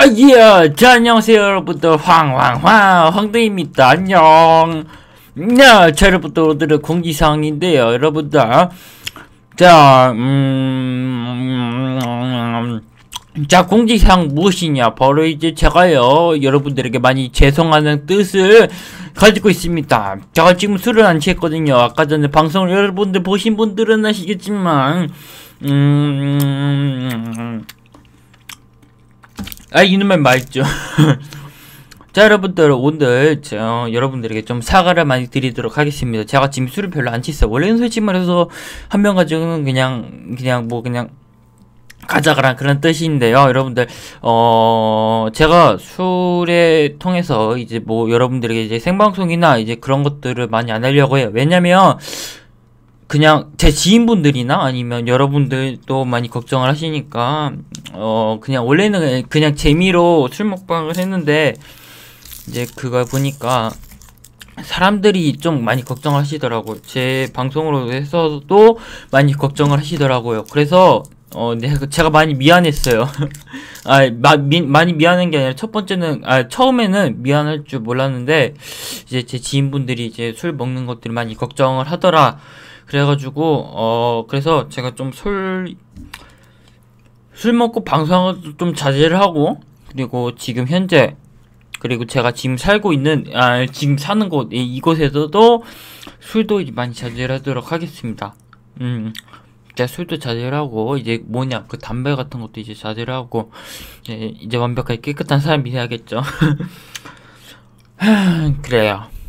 아, 예, 자, 안녕하세요, 여러분들. 황황황, 황등입니다. 안녕. 네, 자, 여러분들, 오늘은 공지사항인데요, 여러분들. 자, 음, 자, 공지사항 무엇이냐? 바로 이제 제가요, 여러분들에게 많이 죄송하는 뜻을 가지고 있습니다. 제가 지금 술을 안 취했거든요. 아까 전에 방송을 여러분들 보신 분들은 아시겠지만, 음, 아 이놈의 말죠. 자 여러분들 오늘 저 여러분들에게 좀 사과를 많이 드리도록 하겠습니다. 제가 지금 술을 별로 안 취했어요. 원래는 솔직히 말해서 한명 가지고는 그냥 그냥 뭐 그냥 가져가란 그런 뜻인데요. 여러분들 어 제가 술에 통해서 이제 뭐 여러분들에게 이제 생방송이나 이제 그런 것들을 많이 안 하려고 해요. 왜냐면 그냥 제 지인분들이나 아니면 여러분들도 많이 걱정을 하시니까 어 그냥 원래는 그냥 재미로 술 먹방을 했는데 이제 그걸 보니까 사람들이 좀 많이 걱정하시더라고요. 제 방송으로 해서도 많이 걱정을 하시더라고요. 그래서 어 내가 제가 많이 미안했어요. 아 마, 미, 많이 미안한 게 아니라 첫 번째는 아 처음에는 미안할 줄 몰랐는데 이제 제 지인분들이 이제 술 먹는 것들을 많이 걱정을 하더라. 그래가지고 어 그래서 제가 좀술술 먹고 방송을 좀 자제를 하고 그리고 지금 현재 그리고 제가 지금 살고 있는 아 지금 사는 곳 이, 이곳에서도 술도 많이 자제를 하도록 하겠습니다. 음. 제가 술도 자제를 하고 이제 뭐냐 그 담배 같은 것도 이제 자제를 하고 이제, 이제 완벽하게 깨끗한 사람이 돼야겠죠. 그래요.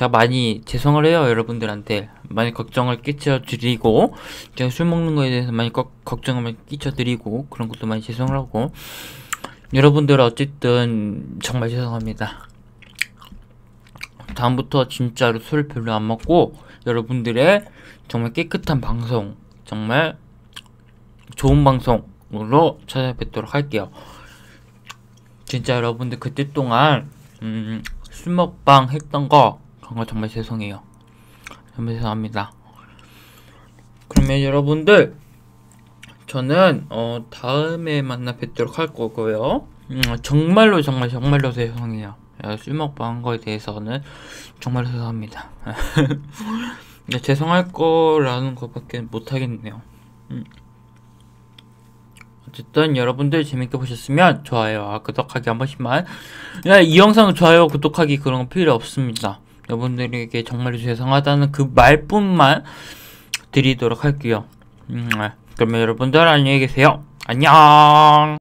제가 많이 죄송을 해요 여러분들한테. 많이 걱정을 끼쳐 드리고 제가 술 먹는 거에 대해서 많이 거, 걱정을 많이 끼쳐 드리고 그런 것도 많이 죄송을 하고. 여러분들 어쨌든 정말 죄송합니다. 다음부터 진짜로 술 별로 안 먹고 여러분들의 정말 깨끗한 방송 정말 좋은 방송으로 찾아뵙도록 할게요. 진짜 여러분들 그때 동안 음, 술 먹방 했던 거 정말 정말 죄송해요. 정말 죄송합니다. 그러면 여러분들 저는 어 다음에 만나 뵙도록 할 거고요. 음, 정말로 정말 정말로 죄송해요. 술 먹방 한 거에 대해서는 정말 죄송합니다. 죄송할 거라는 것밖에 못 하겠네요. 음. 어쨌든 여러분들 재밌게 보셨으면 좋아요와 구독하기 한 번씩만 야, 이 영상 좋아요 구독하기 그런 거 필요 없습니다. 여러분들에게 정말 죄송하다는 그 말뿐만 드리도록 할게요. 음, 아, 그러면 여러분들 안녕히 계세요. 안녕!